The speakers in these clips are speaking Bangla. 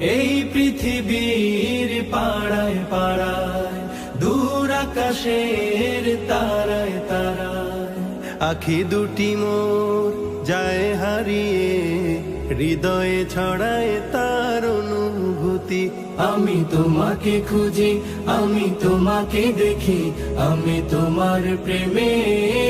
এই পৃথিবীর পাড়ায় পাড়ায়, দূর আকাশের তারায় তারায়, আখি দুটি মোর যায় হারিয়ে, হৃদয়ে ছড়ায় তার অনুভূতি। আমি তোমাকে খুঁজি, আমি তোমাকে দেখি, আমি তোমার প্রেমের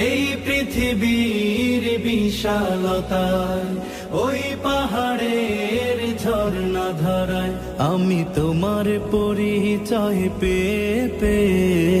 এই পৃথিবীর বিশালতায় ওই পাহাড়ের ঝর্ণা ধরায় আমি তোমার পরিচয় পেয়ে পেয়ে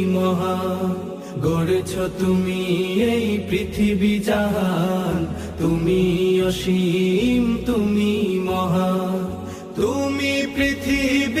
গড়েছ তুমি এই পৃথিবী জাহান। তুমি অসীম তুমি মহা তুমি পৃথিবীর